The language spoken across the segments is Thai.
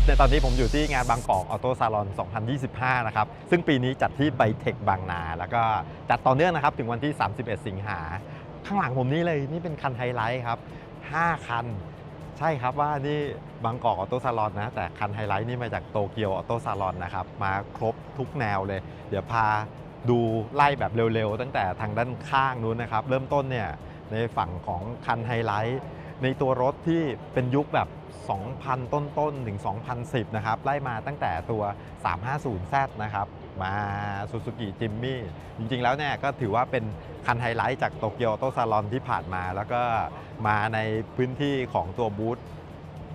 ับในตอนนี้ผมอยู่ที่งานบางกอกออโต้ซาลอน 2025 นะครับ ซึ่งปีนี้จัดที่ไบเทคบางนา แล้วก็จัดต่อเนื่องนะครับ ถึงวันที่ 31 สิงหา ข้างหลังผมนี่เลยนี่เป็นคันไฮไลท์ครับ 5 คัน ใช่ครับว่านี่บางกอกออโต้ซาลอนนะ แต่คันไฮไลท์นี่มาจากโตเกียวออโต้ซาลอนนะครับ มาครบทุกแนวเลย เดี๋ยวพาดูไล่แบบเร็วๆ ตั้งแต่ทางด้านข้างนู้นนะครับ เริ่มต้นเนี่ยในฝั่งของคันไฮไลท์ในตัวรถที่เป็นยุคแบบ 2,000 ต้นๆ ถึง 2010 นะครับ ไล่มาตั้งแต่ตัว 350Z นะครับ มา Suzuki Jimmy จริงๆ แล้วเนี่ยก็ถือว่าเป็นคันไฮไลท์จากโตเกียวโตซาลอนที่ผ่านมา แล้วก็มาในพื้นที่ของตัวบูธ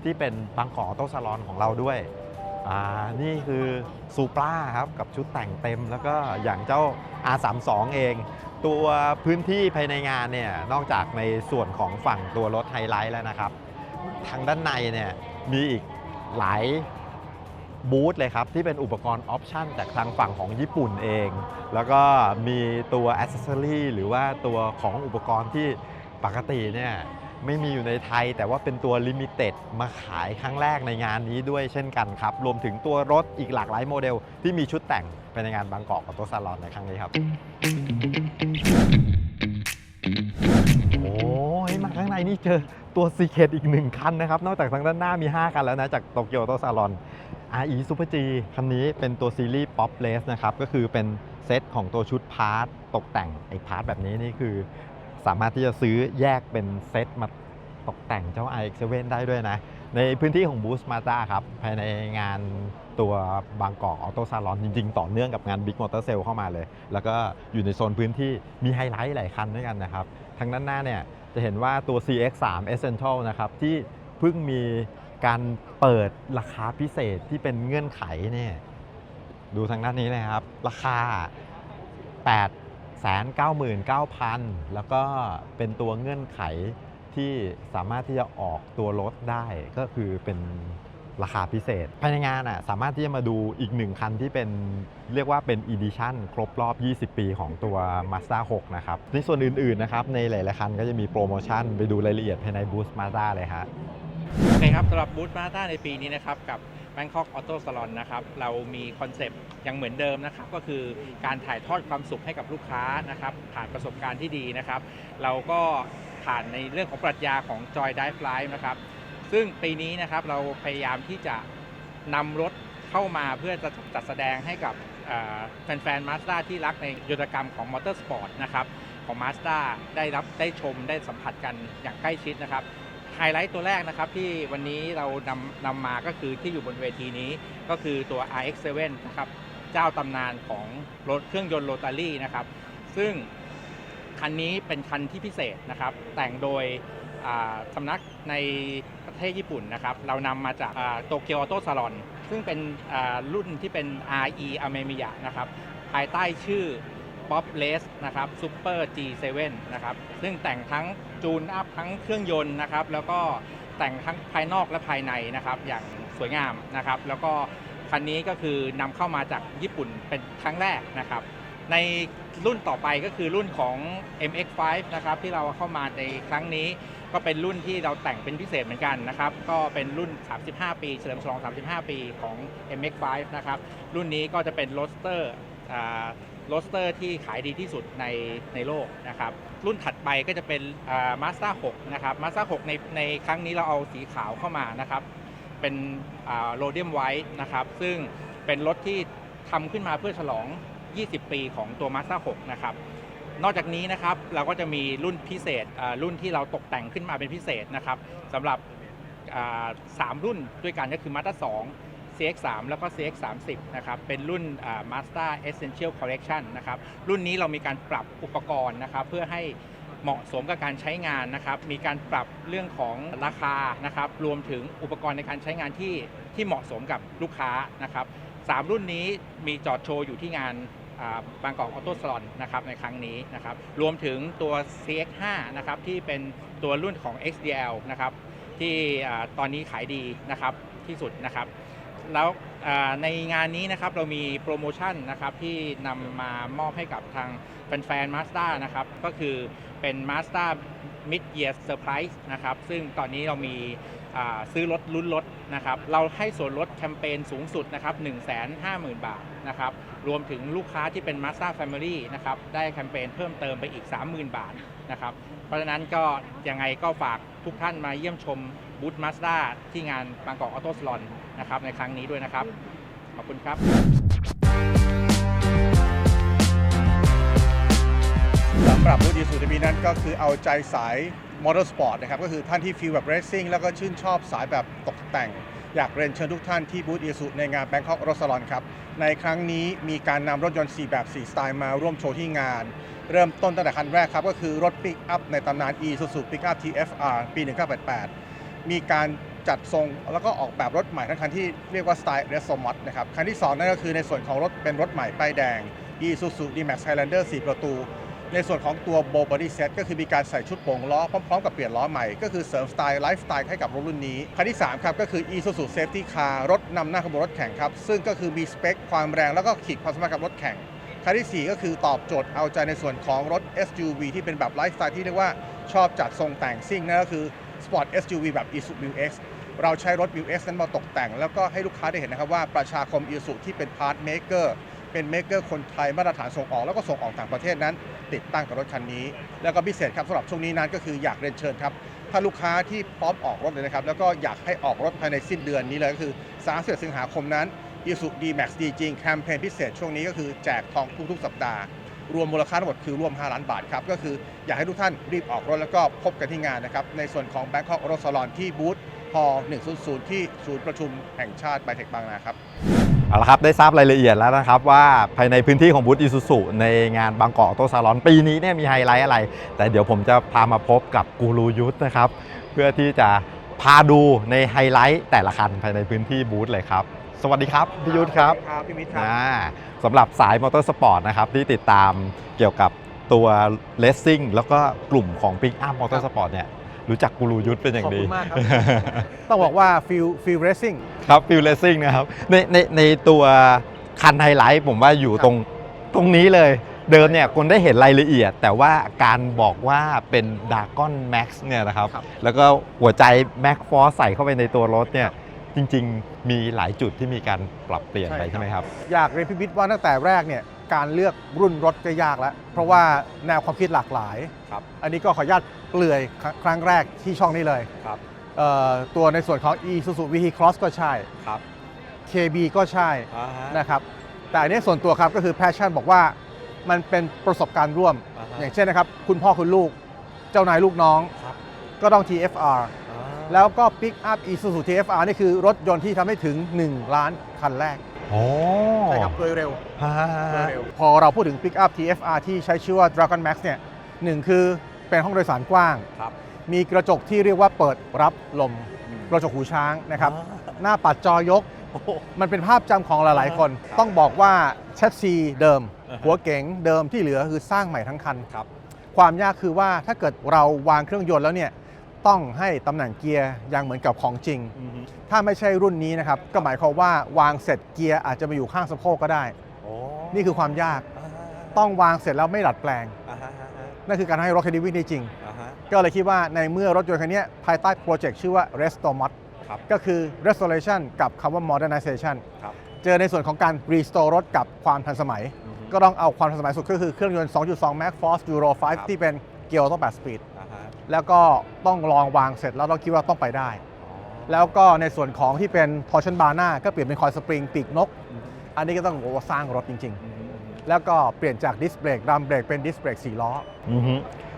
ที่เป็นบางกอกออโตซาลอนของเราด้วยอ่านี่คือซูปราครับ กับชุดแต่งเต็มแล้วก็อย่างเจ้า R32 เอง ตัวพื้นที่ภายในงานเนี่ย นอกจากในส่วนของฝั่งตัวรถไฮไลท์แล้วนะครับ ทางด้านในเนี่ยมีอีกหลายบูธเลยครับ ที่เป็นอุปกรณ์ออปชั่นจากทางฝั่งของญี่ปุ่นเอง แล้วก็มีตัวอ c เซ s ซอรี่หรือว่าตัวของอุปกรณ์ที่ปกติเนี่ยไม่มีอยู่ในไทย แต่ว่าเป็นตัวลิมิเต็ดมาขายครั้งแรกในงานนี้ด้วยเช่นกันครับ รวมถึงตัวรถอีกหลากหลายโมเดล ที่มีชุดแต่งไปในงานบางกอกออโต้ซาลอนในครั้งนี้ครับ นี่เจอตัวซีเคดอีกหนึ่งคันนะครับ นอกจากทางด้านหน้ามี 5 คันแล้วนะ จากโตเกียวโตซาลอน RE Super G คันนี้เป็นตัวซีรีส์ Pop Race นะครับ ก็คือเป็นเซตของตัวชุดพาร์ทตกแต่งไอ้พาร์ทแบบนี้นี่คือ สามารถที่จะซื้อแยกเป็นเซตมาตกแต่งเจ้า iX7 ได้ด้วยนะ ในพื้นที่ของ Boost Mazda ครับ ภายในงานตัวบางกอกออโต้ซาลอนจริง ๆ ต่อเนื่องกับงาน Big Motor Sale เข้ามาเลย แล้วก็อยู่ในโซนพื้นที่มีไฮไลท์หลายคันด้วยกันนะครับทางด้านหน้าเนี่ย จะเห็นว่าตัว CX3 Essential นะครับที่เพิ่งมีการเปิดราคาพิเศษที่เป็นเงื่อนไขเนี่ยดูทางด้านนี้เลยครับ ราคา8 99,000 แล้วก็เป็นตัวเงื่อนไขที่สามารถที่จะออกตัวรถได้ก็คือเป็น ราคาพิเศษ ภายในงานอะสามารถที่จะมาดูอีกหนึ่งคันที่เป็นเรียกว่าเป็น Edition ครบรอบ 20 ปีของตัว Mazda 6 นะครับ ในส่วนอื่นๆนะครับในหลายๆคันก็จะมีโปรโมชั่นไปดูรายละเอียดภายในบูธ Mazda เลยฮะโอเคครับสำหรับบูธมาต้าในปีนี้นะครับกับ Bangkok Auto Salon นะครับเรามีคอนเซปต์ยังเหมือนเดิมนะครับก็คือการถ่ายทอดความสุขให้กับลูกค้านะครับผ่านประสบการณ์ที่ดีนะครับ เราก็ผ่านในเรื่องของปรัชญาของ Joy Drive Life นะครับ ซึ่งปีนี้นะครับเราพยายามที่จะนำรถเข้ามาเพื่อจะจัดแสดงให้กับแฟนๆ Mazda ที่รักในยุทธกรรมของมอเตอร์สปอร์ตนะครับของ Mazda ได้รับได้ชมได้สัมผัสกันอย่างใกล้ชิดนะครับไฮไลท์ตัวแรกนะครับที่วันนี้เรานำนำมาก็คือที่อยู่บนเวทีนี้ก็คือตัว RX7 นะครับเจ้าตำนานของรถเครื่องยนต์โรตารี่นะครับ ซึ่งคันนี้เป็นคันที่พิเศษนะครับ แต่งโดย สำนักในประเทศญี่ปุ่นนะครับ เรานำมาจากโตเกียวออโต้ซาลอนซึ่งเป็นรุ่นที่เป็น RE a m e m i y a นะครับ ภายใต้ชื่อ Pop Race นะครับ Super G7 นะครับ ซึ่งแต่งทั้งจูนอัพทั้งเครื่องยนต์นะครับ แล้วก็แต่งทั้งภายนอกและภายในนะครับ อย่างสวยงามนะครับ แล้วก็คันนี้ก็คือนำเข้ามาจากญี่ปุ่นเป็นครั้งแรกนะครับ ในรุ่นต่อไปก็คือรุ่นของ MX5 นะครับที่เราเข้ามาในครั้งนี้ ก็เป็นรุ่นที่เราแต่งเป็นพิเศษเหมือนกันนะครับ ก็เป็นรุ่น 35 ปี เฉลิมฉลอง 35 ปีของ MX5 นะครับ รุ่นนี้ก็จะเป็นโรสเตอร์โรสเตอร์ที่ขายดีที่สุดในในโลกนะครับ รุ่นถัดไปก็จะเป็นมาส d a 6นะครับมาส d a 6ในในครั้งนี้เราเอาสีขาวเข้ามานะครับ เป็นโรเดียมไวท์นะครับ ซึ่งเป็นรถที่ทำขึ้นมาเพื่อฉลอง 20 ปีของตัว Mazda 6นะครับ นอกจากนี้นะครับเราก็จะมีรุ่นพิเศษรุ่นที่เราตกแต่งขึ้นมาเป็นพิเศษนะครับสำหรับสามรุ่นด้วยกันก็คือ Mazda 2 CX3 แล้วก็ CX30 นะครับเป็นรุ่น Mazda Essential Collection นะครับรุ่นนี้เรามีการปรับอุปกรณ์นะครับเพื่อให้เหมาะสมกับการใช้งานนะครับ มีการปรับเรื่องของราคานะครับ รวมถึงอุปกรณ์ในการใช้งานที่ที่เหมาะสมกับลูกค้านะครับสามรุ่นนี้มีจอดโชว์อยู่ที่งาน บางกอกออโต้สลอนนะครับในครั้งนี้นะครับรวมถึงตัว CX5 นะครับที่เป็นตัวรุ่นของ XDL นะครับที่ตอนนี้ขายดีนะครับที่สุดนะครับแล้วในงานนี้นะครับเรามีโปรโมชั่นนะครับที่นำมามอบให้กับทางแฟนๆ Mazda นะครับก็คือเป็น Mazda Mid Year Surprise นะครับซึ่งตอนนี้เรามีซื้อรถลุ้นรถนะครับเราให้ส่วนลดแคมเปญสูงสุดนะครับ150,000 บาทนะครับ รวมถึงลูกค้าที่เป็น Mazda Family นะครับได้แคมเปญเพิ่มเติมไปอีก 30,000 บาทนะครับเพราะฉะนั้นก็ยังไงก็ฝากทุกท่านมาเยี่ยมชมบูธ Mazda ที่งานบางกอกออโต้สลอนนะครับในครั้งนี้ด้วยนะครับ ขอบคุณครับสำหรับบูธอีซูทีวีนั้นก็คือเอาใจสายมอเตอร์สปอร์ตนะครับ ก็คือท่านที่ฟีลแบบเรซซิ่งแล้วก็ชื่นชอบสายแบบตกแต่ง อยากเรียนเชิญทุกท่านที่บูธอีซูในงาน Bangkok r o s a l o n ครับ ในครั้งนี้มีการนำรถยนต์ 4 แบบ 4 สไตล์มาร่วมโชว์ที่งาน เริ่มต้นตั้งแต่คันแรกครับ ก็คือรถปิกอัพในตำนาน Isuzu Pickup TFR ปี 1988 มีการจัดทรงแล้วก็ออกแบบรถใหม่ทั้งคันที่เรียกว่าสไตล์เรสโซมอตนะครับคันที่ 2 นั่นก็คือในส่วนของรถเป็นรถใหม่ป้ายแดง Isuzu D-Max Highlander 4 ประตู ในส่วนของตัวโบบอดี้เซตก็คือมีการใส่ชุดโป่งล้อพร้อมๆกับเปลี่ยนล้อใหม่ ก็คือเสริมสไตล์ไลฟ์สไตล์ให้กับรถรุ่นนี้ คันที่ 3 ครับ ก็คือ Isuzu Safety Car รถนำหน้าขบวนรถแข่งครับ ซึ่งก็คือมีสเปคความแรงแล้วก็ขีดความสามารถกับรถแข่ง คันที่ 4 ก็คือตอบโจทย์เอาใจในส่วนของรถ SUV ที่เป็นแบบไลฟ์สไตล์ที่เรียกว่าชอบจัดทรงแต่งซิ่งนั่นก็คือ Sport SUV แบบ Isuzu X เราใช้รถ View X นั้นมาตกแต่ง แล้วก็ให้ลูกค้าได้เห็นนะครับว่าประชาคม Isuzu ที่เป็นพาร์ทเมเกอร์เป็นเมเกอร์คนไทยมาตรฐานส่งออกแล้วก็ส่งออกต่างประเทศนั้น ติดตั้งกับรถคันนี้ แล้วก็พิเศษครับสำหรับช่วงนี้นั้นก็คืออยากเรียนเชิญครับถ้าลูกค้าที่พร้อมออกรถเลยนะครับ แล้วก็อยากให้ออกรถภายในสิ้นเดือนนี้เลยก็คือ31สิงหาคมนั้น i s u D-Max ดีจริงแคมเปญพิเศษช่วงนี้ก็คือแจกทองทุกๆสัปดาห์ รวมมูลค่าทั้งหมดคือรวม 5 ล้านบาทครับ ก็คืออยากให้ทุกท่านรีบออกรถแล้วก็พบกันที่งานนะครับ ในส่วนของ Bangkok Auto Salon ที่บูธฮอ100 ที่ศูนย์ประชุมแห่งชาติไบเทคบางนาครับ เอาละครับได้ทราบรายละเอียดแล้วนะครับว่าภายในพื้นที่ของบูธอิซูซุในงานบางกอกออโตซาลอนปีนี้เนี่ยมีไฮไลท์อะไร แต่เดี๋ยวผมจะพามาพบกับกูรูยุทธนะครับ เพื่อที่จะพาดูในไฮไลท์แต่ละคันภายในพื้นที่บูธเลยครับ สวัสดีครับพี่ยุทธครับครับพี่มิตรครับอ่าสำหรับสายมอเตอร์สปอร์ตนะครับที่ติดตามเกี่ยวกับตัวเลสซิ่งแล้วก็กลุ่มของ Pick Up Motorsport เนี่ย รู้จักกูรูยุทธเป็นอย่างดี ขอบคุณมากครับ ต้องบอกว่าฟิลฟิลเรซซิ่ง ครับฟิลเลสซิ่งนะครับในในในตัวคันไฮไลท์ผมว่าอยู่ครับ ตรงตรงนี้เลย เดิมเนี่ยคนได้เห็นรายละเอียด แต่ว่าการบอกว่าเป็นดากอนแม็กซ์เนี่ยนะครับ ครับ แล้วก็หัวใจแม็กฟอร์ใส่เข้าไปในตัวรถเนี่ยจริง ๆ มีหลายจุดที่มีการปรับเปลี่ยนไปใช่ครับ ใช่ไหมครับ อยากเรียนพิพิธว่าตั้งแต่แรกเนี่ย การเลือกรุ่นรถก็ยากแล้ว เพราะว่าแนวความคิดหลากหลาย ครับ อันนี้ก็ขออนุญาตเปลื่อยครั้งครั้งแรกที่ช่องนี้เลยครับเอ่อตัวในส่วนของ Isuzu VT Cross ก็ใช่ ครับ KB ก็ใช่นะครับ แต่อันนี้ส่วนตัวครับก็คือ Passion บอกว่ามันเป็นประสบการณ์ร่วม อ่าฮะ อย่างเช่นนะครับ คุณพ่อคุณลูก เจ้านายลูกน้อง ครับ ก็ต้อง TFR แล้วก็ Pick Up Isuzu TFR นี่คือรถยนต์ที่ทำให้ถึง 1 ล้านคันแรกโอ้ ใช่ครับโดยเร็วฮะพอเราพูดถึง Pick Up TFR ที่ใช้ชื่อว่า Dragon Max เนี่ยหนึ่งคือเป็นห้องโดยสารกว้าง ครับ มีกระจกที่เรียกว่าเปิดรับลม กระจกหูช้างนะครับ หน้าปัดจอยก มันเป็นภาพจำของหลายๆ คนครับต้องบอกว่าแชสซีเดิมอ่าฮะหัวเก๋งเดิมที่เหลือคือสร้างใหม่ทั้งคัน ครับ ความยากคือว่าถ้าเกิดเราวางเครื่องยนต์แล้วเนี่ย ต้องให้ตำแหน่งเกียร์ยังเหมือนกับของจริง ถ้าไม่ใช่รุ่นนี้นะครับ ก็หมายความว่าวางเสร็จเกียร์อาจจะมาอยู่ข้างสะโพกก็ได้โอ้นี่คือความยาก ต้องวางเสร็จแล้วไม่ดัดแปลงอ่าฮะอ่าฮะนั่นคือการให้รถคันนี้วิ่งได้จริงอ่าฮะก็เลยคิดว่าในเมื่อรถยนต์คันนี้ภายใต้โปรเจกต์ชื่อว่า Restomod ครับก็คือ restoration กับคำว่า modernization ครับเจอในส่วนของการ restore รถกับความทันสมัยอือฮึก็ต้องเอาความทันสมัยสุดก็คือเครื่องยนต์ 2.2 Max Force Euro ครับ5ที่เป็นเกียร์ออโต้8 speed อ่าฮะ แล้วก็ต้องลองวางเสร็จแล้วเราคิดว่าต้องไปได้อ๋อแล้วก็ในส่วนของที่เป็น torsion bar หน้าก็เปลี่ยนเป็นคอยสปริงปีกนกอือฮึอันนี้ก็ต้องบอกว่าสร้างรถจริงอือฮึอือฮึๆแล้วก็เปลี่ยนจากดิสเบรกดัมเบรกเป็นดิสเบรก4ล้อ อือฮึ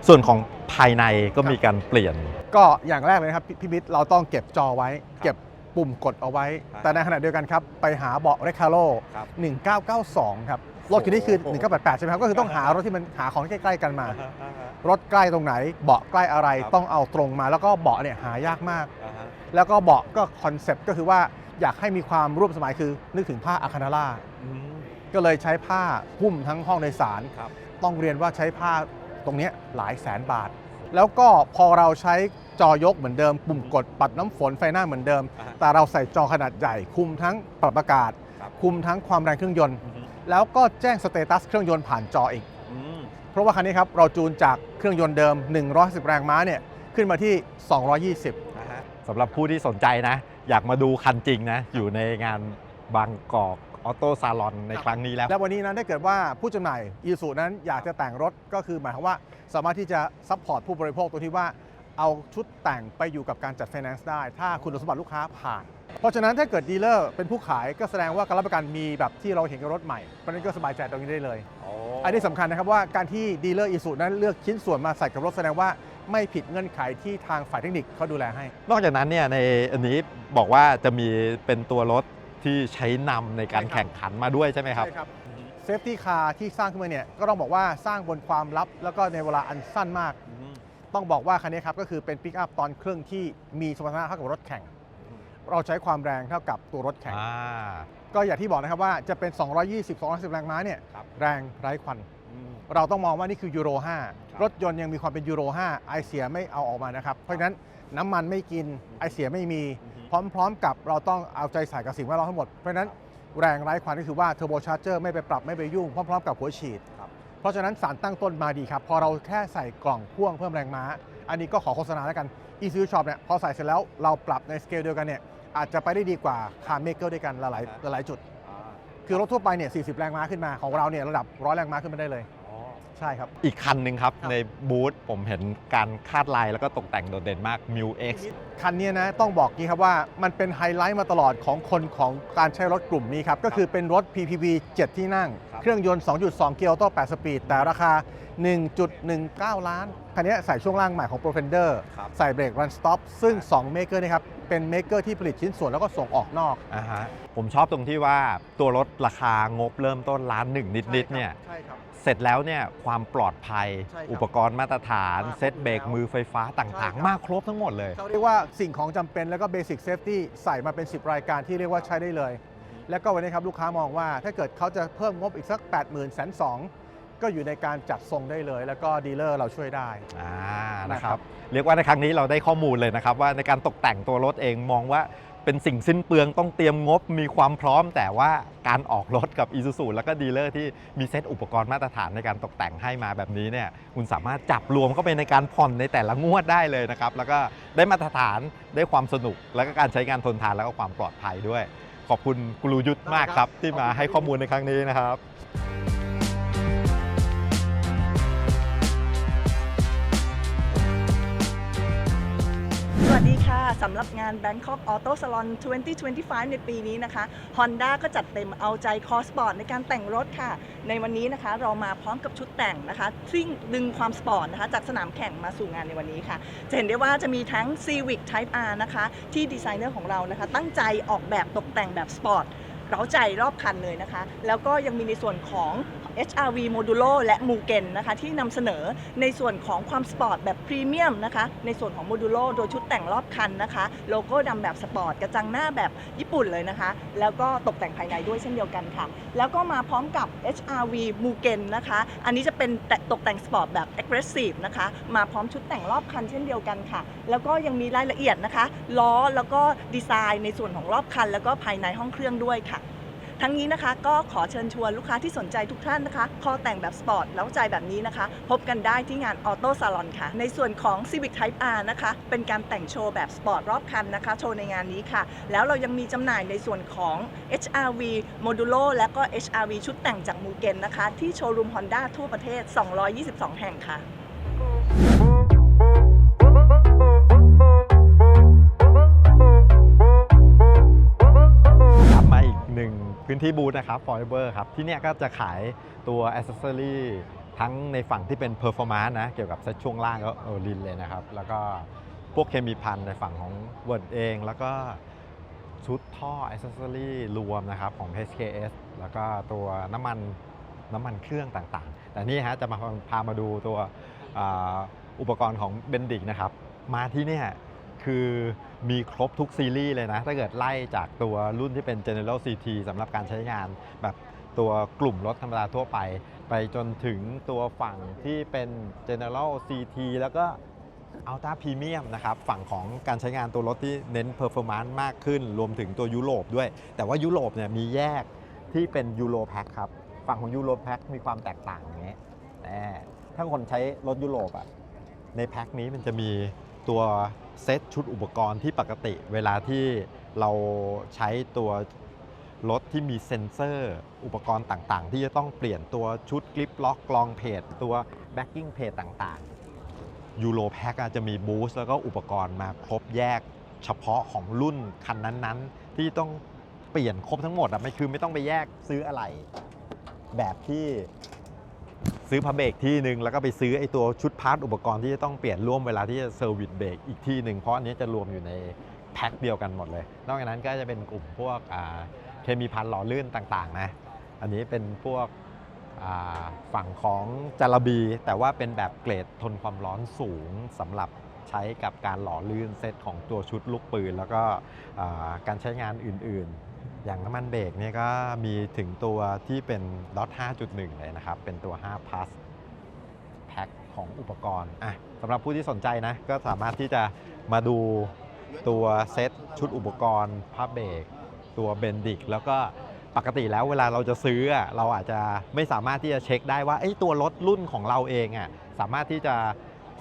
ส่วนของภายในก็มีการเปลี่ยน ก็อย่างแรกเลยนะครับพี่พี่มิตรเราต้องเก็บจอไว้ เก็บปุ่มกดเอาไว้ ครับแต่ในขณะเดียวกันครับ ไปหาเบาะ r e c a r o ครับ1992 ครับ รถคันนี้คือโอ้โห1988 ใช่ไหมครับ ก็คือต้องหารถที่มันหาของใกล้ ๆ กันมา อ่าฮะอ่าฮะ รถใกล้ตรงไหน เบาะใกล้อะไรครับ ต้องเอาตรงมา แล้วก็เบาะเนี่ยหายากมาก อ่าฮะแล้วก็เบาะก็คอนเซปต์ก็คือว่าอยากให้มีความร่วมสมัยคือ นึกถึงผ้าอะคานาล่าอืมก็เลยใช้ผ้าหุ้มทั้งห้องโดยสาร ครับ ต้องเรียนว่าใช้ผ้าตรงเนี้ยหลายแสนบาท แล้วก็พอเราใช้จอยกเหมือนเดิม ปุ่มกดปัดน้ำฝนไฟหน้าเหมือนเดิม อ่าฮะแต่เราใส่จอขนาดใหญ่ คุมทั้งปรับอากาศ ครับ คุมทั้งความแรงเครื่องยนต์ อือฮึแล้วก็แจ้งสเตตัสเครื่องยนต์ผ่านจออีกอืม เพราะว่าคันนี้ครับเราจูนจากเครื่องยนต์เดิม 110 แรงม้าเนี่ยขึ้นมาที่ 220สำหรับผู้ที่สนใจนะ อยากมาดูคันจริงนะ อยู่ในงานบางกอกออโต้ซาลอนในครั้งนี้แล้ว และวันนี้นะถ้าเกิดว่าผู้จำหน่ายอีซูนั้นอยากจะแต่งรถก็คือหมายความว่าสามารถที่จะซัพพอร์ตผู้บริโภคตรงที่ว่าเอาชุดแต่งไปอยู่กับการจัดไฟแนนซ์ได้ ถ้าคุณสมบัติลูกค้าผ่าน เพราะฉะนั้นถ้าเกิดดีลเลอร์เป็นผู้ขายก็แสดงว่าการรับประกันมีแบบที่เราเห็นกับรถใหม่เพราะฉะนั้นก็สบายใจตรงนี้ได้เลย อันนี้สำคัญนะครับว่าการที่ดีลเลอร์อีซูนั้นเลือกชิ้นส่วนมาใส่กับรถแสดงว่าไม่ผิดเงื่อนไขที่ทางฝ่ายเทคนิคเขาดูแลให้ นอกจากนั้นเนี่ยในอันนี้บอกว่าจะมีเป็นตัวรถที่ใช้นำในการใช่ครับ แข่งขันมาด้วยใช่ไหมครับใช่ครับเซฟตี้คาร์ที่สร้างขึ้นมาเนี่ยก็ต้องบอกว่าสร้างบนความลับ แล้วก็ในเวลาอันสั้นมาก ต้องบอกว่าคันนี้ครับก็คือเป็นปิกอัพตอนเครื่องที่มีสมรรถนะเท่ากับรถแข่ง เราใช้ความแรงเท่ากับตัวรถแข่ง อ่า ก็อย่างที่บอกนะครับว่าจะเป็น 220 210 แรงม้าเนี่ยครับ แรงไร้ควันเราต้องมองว่านี่คือยูโร 5 รถยนต์ยังมีความเป็นยูโร 5 ไอเสียไม่เอาออกมานะครับ เพราะฉะนั้นน้ำมันไม่กินไอเสียไม่มีพร้อมๆกับเราต้องเอาใจใส่กับสิ่งแวดล้อมทั้งหมด เพราะฉะนั้นแรงไร้ควันก็คือว่าเทอร์โบชาร์เจอร์ไม่ไปปรับไม่ไปยุ่ง พร้อมๆกับหัวฉีด ครับ เพราะฉะนั้นสารตั้งต้นมาดีครับ พอเราแค่ใส่กล่องพ่วงเพิ่มแรงม้า อันนี้ก็ขอโฆษณาแล้วกัน e c u Shop เนี่ยพอใส่เสร็จแล้วเราปรับในสเกลเดียวกันเนี่ย อาจจะไปได้ดีกว่าคาร์เมเกอร์ด้วยกันหลายๆหลายๆจุด คือรถทั่วไปเนี่ย40 แรงม้าขึ้นมาของเราเนี่ยระดับร้อยแรงม้าขึ้นมาได้เลย ใช่ครับ อีกคันหนึ่งครับครับในบูธผมเห็นการคาดลายแล้วก็ตกแต่งโดดเด่นมาก m ิ X คันนี้นะต้องบอกงี้ครับว่ามันเป็นไฮไลท์มาตลอดของคนของการใช้รถกลุ่มนี้ครับ ก็คือเป็นรถ PPV 7 ที่นั่งครับเครื่องยนต์ 2.2 เกียร์ออโต้8สปีดแต่ราคา 1.19 ล้าน คันนี้ใส่ช่วงล่างใหม่ของ Profender ครับใส่เบรก Run Stop ซึ่ง2เมเกอร์นี่ครับเป็นเมเกอร์ที่ผลิตชิ้นส่วนแล้วก็ส่งออกนอกอ่าฮะผมชอบตรงที่ว่าตัวรถราคางบเริ่มต้นล้านหนึ่งนิดๆเนี่ยใช่ครับ เสร็จแล้วเนี่ยความปลอดภัย ใช่ครับอุปกรณ์มาตรฐาน มาครบเซตเบรกแล้วมือไฟฟ้าใช่ต่างครับ ๆ มาครบทั้งหมดเลย เขาเรียกว่าสิ่งของจำเป็นแล้วก็เบสิ c เซฟตี้ใส่มาเป็น 10 รายการที่เรียกว่าใช้ได้เลย แล้วก็วันนี้ครับลูกค้ามองว่าถ้าเกิดเขาจะเพิ่มงบอีกสัก 8 0 0 0 0แสนสอง ก็อยู่ในการจัดทรงได้เลย แล้วก็ดีลเลอร์เราช่วยได้อ่านะนะคครัรับบเรียกว่าในครั้งนี้เราได้ข้อมูลเลยนะครับ ว่าในการตกแต่งตัวรถเองมองว่าเป็นสิ่งสิ้นเปลืองต้องเตรียมงบมีความพร้อม แต่ว่าการออกรถกับ Isuzu แล้วก็ดีลเลอร์ที่มีเซตอุปกรณ์มาตรฐานในการตกแต่งให้มาแบบนี้เนี่ยคุณสามารถจับรวมเข้าไปในการผ่อนในแต่ละงวดได้เลยนะครับ แล้วก็ได้มาตรฐานได้ความสนุก แล้วก็การใช้งานทนทานแล้วก็ความปลอดภัยด้วย ขอบคุณกุลูยุทธมากครับ ที่มาให้ข้อมูลในครั้งนี้นะครับ สำหรับงาน Bangkok Auto Salon 2025 ในปีนี้นะคะ Honda ก็จัดเต็มเอาใจคอสปอร์ตในการแต่งรถค่ะ ในวันนี้นะคะเรามาพร้อมกับชุดแต่งนะคะ ซึ่งดึงความสปอร์ตนะคะ จากสนามแข่งมาสู่งานในวันนี้ค่ะ จะเห็นได้ว่าจะมีทั้ง Civic Type R นะคะ ที่ดีไซเนอร์ของเรานะคะ ตั้งใจออกแบบตกแต่งแบบสปอร์ตเร้าใจรอบคันเลยนะคะ แล้วก็ยังมีในส่วนของ HRV Modulo และ Mugen นะคะที่นำเสนอในส่วนของความสปอร์ตแบบพรีเมียมนะคะในส่วนของ Modulo โดยชุดแต่งรอบคันนะคะ โลโก้ดำแบบสปอร์ตกระจังหน้าแบบญี่ปุ่นเลยนะคะ แล้วก็ตกแต่งภายในด้วยเช่นเดียวกันค่ะ แล้วก็มาพร้อมกับ HRV Mugen นะคะ อันนี้จะเป็นตตกแต่งสปอร์ตแบบ Aggressive นะคะมาพร้อมชุดแต่งรอบคันเช่นเดียวกันค่ะ แล้วก็ยังมีรายละเอียดนะคะล้อแล้วก็ดีไซน์ในส่วนของรอบคัน แล้วก็ภายในห้องเครื่องด้วยค่ะ ทั้งนี้นะคะก็ขอเชิญชวนลูกค้าที่สนใจทุกท่านนะคะ คอแต่งแบบสปอร์ตแล้วใจแบบนี้นะคะ พบกันได้ที่งานออโต้ซาลอนค่ะ ในส่วนของ Civic Type R นะคะ เป็นการแต่งโชว์แบบสปอร์ตรอบคันนะคะ โชว์ในงานนี้ค่ะ แล้วเรายังมีจำหน่ายในส่วนของ HRV Modulo และก็ HRV ชุดแต่งจากมูเกนนะคะ ที่โชว์รูม Honda ทั่วประเทศ 222 แห่งค่ะ นึ่งพื้นที่บูธนะครับ Forever ครับ ที่เนี่ยก็จะขายตัวอ c e s s o r y ทั้งในฝั่งที่เป็น Performance นะ เกี่ยวกับเซ็ตช่วงล่างก็เอลินเลยนะครับ แล้วก็พวกเคมีพันในฝั่งของ Word เอง แล้วก็ชุดท่อ a อ c e s s o r y รวมนะครับของ HKS แล้วก็ตัวน้ำมันน้ำมันเครื่องต่างๆ แต่นี่ฮะจะมาพามาดูตัวอ,อุปกรณ์ของเบนดิกนะครับ มาที่เนี่ย คือมีครบทุกซีรีส์เลยนะ ถ้าเกิดไล่จากตัวรุ่นที่เป็น General CT สำหรับการใช้งานแบบตัวกลุ่มรถธรรมดาทั่วไป ไปจนถึงตัวฝั่งที่เป็น General CT แล้วก็ Ultra Premium นะครับ ฝั่งของการใช้งานตัวรถที่เน้น Performance มากขึ้น รวมถึงตัวยุโรปด้วย แต่ว่ายุโรปเนี่ยมีแยกที่เป็นยูโรแพ็คครับ ฝั่งของยูโรแพ็คมีความแตกต่างอย่างเงี้ยถ้าคนใช้รถยุโรปอะในแพ็คนี้มันจะมี ตัวเซตชุดอุปกรณ์ที่ปกติ เวลาที่เราใช้ตัวรถที่มีเซ็นเซอร์ อุปกรณ์ต่างๆ ที่จะต้องเปลี่ยนตัวชุดกริปล็อกกลองเพจตัวแบ็กกิ้งเพจต่างๆยูโรแพ็คจะมีบูสแล้วก็อุปกรณ์มาครบแยกเฉพาะของรุ่นคันนั้นๆ ที่ต้องเปลี่ยนครบทั้งหมดอะไม่คือไม่ต้องไปแยกซื้ออะไร แบบที่ ซื้อพาเบรกที่หนึ่งแล้วก็ไปซื้อไอ้ตัวชุดพาร์ทอุปกรณ์ที่จะต้องเปลี่ยนร่วมเวลาที่จะเซอร์วิสเบรกอีกที่หนึ่งเพราะอันนี้จะรวมอยู่ในแพ็คเดียวกันหมดเลย นอกจากนั้นก็จะเป็นกลุ่มพวกอ่าเคมีพันหล่อลื่นต่างๆนะอันนี้เป็นพวกอ่าฝั่งของจารบี แต่ว่าเป็นแบบเกรดทนความร้อนสูงสำหรับใช้กับการหล่อลื่นเซตของตัวชุดลูกปืน แล้วก็การใช้งานอื่นๆ อย่างน้ำมันเบรกเนี่ยก็มีถึงตัวที่เป็นดอท5.1 เลยนะครับ เป็นตัว 5 plus แพ็คของอุปกรณ์อะสำหรับผู้ที่สนใจนะ ก็สามารถที่จะมาดูตัวเซตชุดอุปกรณ์ผ้าเบรกตัวเบนดิกแล้วก็ปกติแล้วเวลาเราจะซื้อเราอาจจะไม่สามารถที่จะเช็คได้ว่าไอ้ตัวรถรุ่นของเราเองอะสามารถที่จะ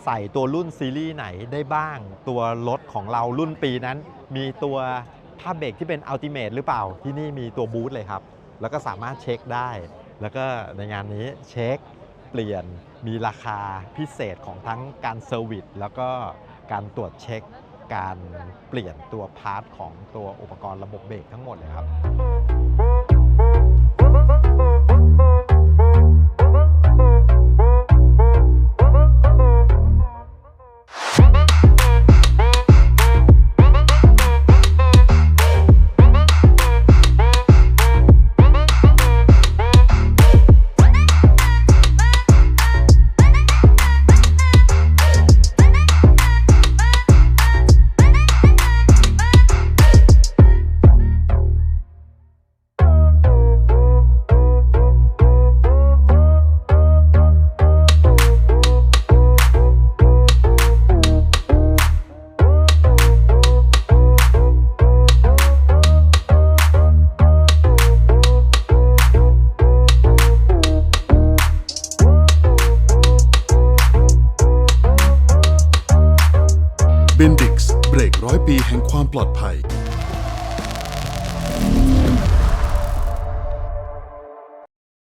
ใส่ตัวรุ่นซีรีส์ไหนได้บ้าง ตัวรถของเรารุ่นปีนั้น มีตัว ถ้าเบรกที่เป็นอัลติเมทหรือเปล่า ที่นี่มีตัวบูธเลยครับ แล้วก็สามารถเช็คได้ แล้วก็ในงานนี้เช็คเปลี่ยนมีราคาพิเศษของทั้งการเซอร์วิสแล้วก็การตรวจเช็คการเปลี่ยนตัวพาร์ทของตัวอุปกรณ์ระบบเบรกทั้งหมดเลยครับ